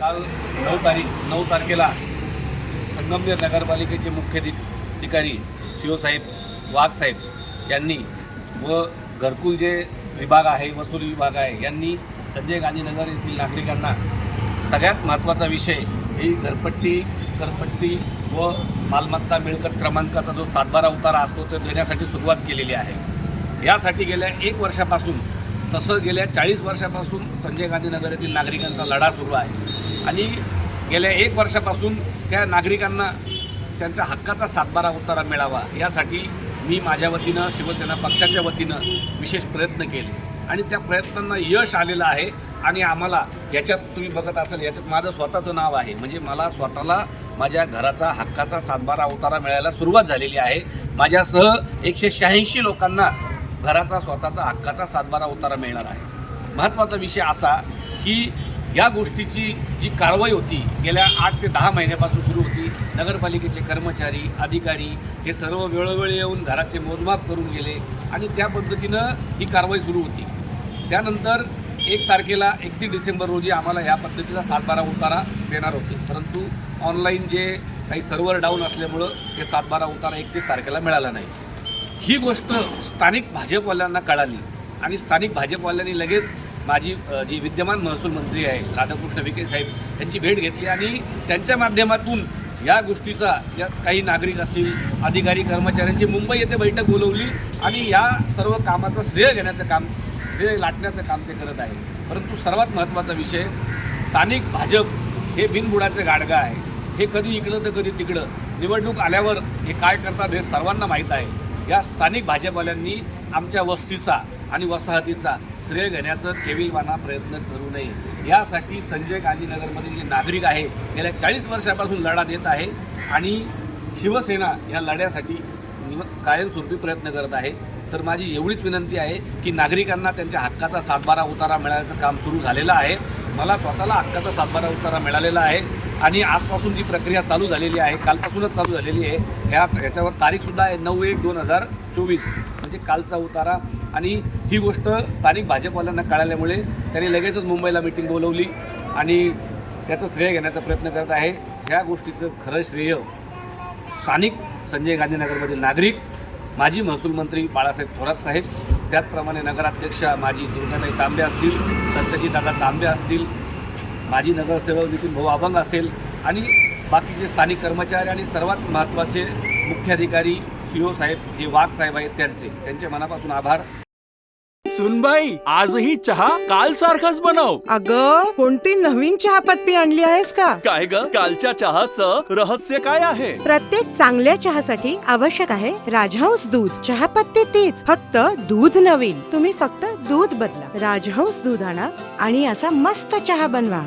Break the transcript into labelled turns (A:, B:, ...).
A: काल नऊ तारीख नऊ तारखेला संगमनेर नगरपालिकेचे मुख्य अधि- अधिकारी साहेब यांनी व घरकुल जे विभाग आहे वसुली विभाग आहे यांनी संजय गांधीनगर येथील नागरिकांना सगळ्यात महत्त्वाचा विषय ही घरपट्टी करपट्टी व मालमत्ता मिळकत क्रमांकाचा जो सातबारा उतारा असतो तो देण्यासाठी सुरुवात केलेली आहे. यासाठी गेल्या एक वर्षापासून तसं गेल्या चाळीस वर्षापासून संजय गांधीनगर येथील नागरिकांचा लढा सुरू आहे. आणि गेल्या एक वर्षापासून त्या नागरिकांना त्यांच्या हक्काचा सातबारा उतारा मिळावा यासाठी मी माझ्या वतीनं शिवसेना पक्षाच्या वतीनं विशेष प्रयत्न केले. आणि त्या प्रयत्नांना यश आलेलं आहे आणि आम्हाला याच्यात तुम्ही बघत असाल याच्यात माझं स्वतःचं नाव आहे. म्हणजे मला स्वतःला माझ्या घराचा हक्काचा सातबारा उतारा मिळायला सुरुवात झालेली आहे. माझ्यासह एकशे शहाऐंशी लोकांना घराचा स्वतःचा हक्काचा सातबारा उतारा मिळणार आहे. महत्त्वाचा विषय असा की या गोष्टीची जी कारवाई होती गेल्या आठ ते दहा महिन्यापासून सुरू होती. नगरपालिकेचे कर्मचारी अधिकारी हे सर्व वेळोवेळी येऊन घराचे मोजमाप करून गेले आणि त्या पद्धतीनं ही कारवाई सुरू होती. त्यानंतर एक तारखेला एकतीस डिसेंबर रोजी आम्हाला या पद्धतीचा सातबारा उतारा देणार होते. परंतु ऑनलाईन जे काही सर्व्हर डाऊन असल्यामुळं ते सातबारा उतारा एकतीस तारखेला मिळाला नाही. ही गोष्ट स्थानिक भाजपवाल्यांना कळाली. आणि स्थानिक भाजपवाल्यांनी लगेच माझी जी विद्यमान महसूल मंत्री आहे राधाकृष्ण विखे साहेब यांची भेट घेतली आणि त्यांच्या माध्यमातून या गोष्टीचा या काही नागरिक असतील अधिकारी कर्मचाऱ्यांची मुंबई येथे बैठक बोलवली आणि या सर्व कामाचं श्रेय घेण्याचं काम श्रेय लाटण्याचं काम ते करत आहे परंतु सर्वात महत्त्वाचा विषय स्थानिक भाजप हे बिनबुडाचं गाडगं आहे. हे कधी इकडं तर कधी तिकडं. निवडणूक आल्यावर हे काय करतात हे सर्वांना माहीत आहे. या स्थानिक भाजपवाल्यांनी आमच्या वस्तीचा आणि वसाहतीचा श्रेय घेण्याचं केविलवाना प्रयत्न करू नये. यासाठी संजय गांधीनगरमधील जे नागरिक आहे गेल्या चाळीस वर्षापासून लढा देत आहे आणि शिवसेना या लढ्यासाठी कायमस्वरूपी प्रयत्न करत आहे. तर माझी एवढीच विनंती आहे की नागरिकांना त्यांच्या हक्काचा सातबारा उतारा मिळायचं काम सुरू झालेलं आहे. मला स्वतःला हक्काचा सातबारा उतारा मिळालेला आहे आणि आजपासून जी प्रक्रिया चालू झालेली आहे कालपासूनच चालू झालेली आहे ह्या ह्याच्यावर तारीखसुद्धा आहे नऊ एक दोन हजार चोवीस. म्हणजे कालचा उतारा आणि ही गोष्ट स्थानिक भाजपवाल्यांना कळाल्यामुळे त्यांनी लगेचच मुंबईला मिटिंग बोलवली आणि त्याचं श्रेय घेण्याचा प्रयत्न करत आहे. ह्या गोष्टीचं खरं श्रेय स्थानिक संजय गांधीनगरमधील नागरिक माजी महसूल मंत्री बाळासाहेब थोरात साहेब त्याचप्रमाणे नगराध्यक्षा माजी दुर्गाताई तांबे असतील संतजी दादा तांबे असतील माजी नगरसेवक नितीन भाऊ अभंग असेल आणि बाकीचे स्थानिक कर्मचारी आणि सर्वात महत्त्वाचे मुख्याधिकारी सी ओ साहेब जे वाघ साहेब आहेत त्यांचे. त्यांचे मनापासून आभार.
B: सुनबाई आजही चहा काल सारखाच बनव.
C: अग कोणती नवीन चहापत्ती आणली आहेस का?
B: काय ग कालच्या चहाचं रहस्य काय आहे?
C: प्रत्येक चांगल्या चहासाठी आवश्यक आहे राजहंस दूध. चहापत्ती तीच फक्त दूध नवीन. तुम्ही फक्त दूध बदला. राजहंस दूध आणा आणि असा मस्त चहा बनवा.